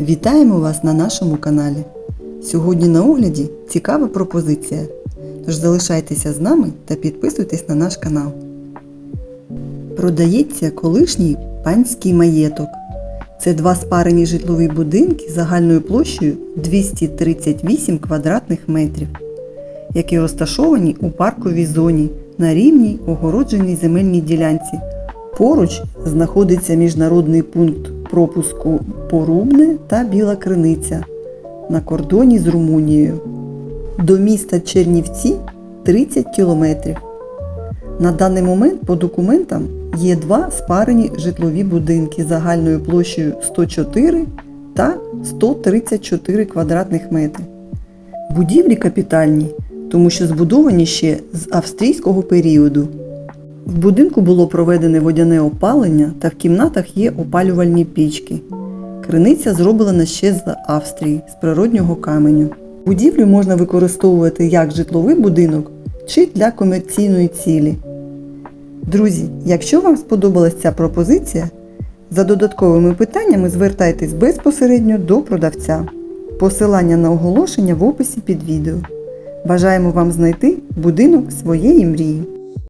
Вітаємо вас на нашому каналі. Сьогодні на огляді цікава пропозиція. Тож залишайтеся з нами та підписуйтесь на наш канал. Продається колишній панський маєток. Це два спарені житлові будинки загальною площею 238 квадратних метрів, які розташовані у парковій зоні на рівній огородженій земельній ділянці. Поруч знаходиться міжнародний пункт пропуску Порубне та Біла Криниця на кордоні з Румунією. До міста Чернівці 30 кілометрів. На даний момент по документам є два спарені житлові будинки загальною площею 104 та 134 квадратних метри. Будівлі капітальні, тому що збудовані ще з австрійського періоду. В будинку було проведене водяне опалення та в кімнатах є опалювальні пічки. Криниця зроблена ще з Австрії, з природнього каменю. Будівлю можна використовувати як житловий будинок чи для комерційної цілі. Друзі, якщо вам сподобалась ця пропозиція, за додатковими питаннями звертайтесь безпосередньо до продавця. Посилання на оголошення в описі під відео. Бажаємо вам знайти будинок своєї мрії.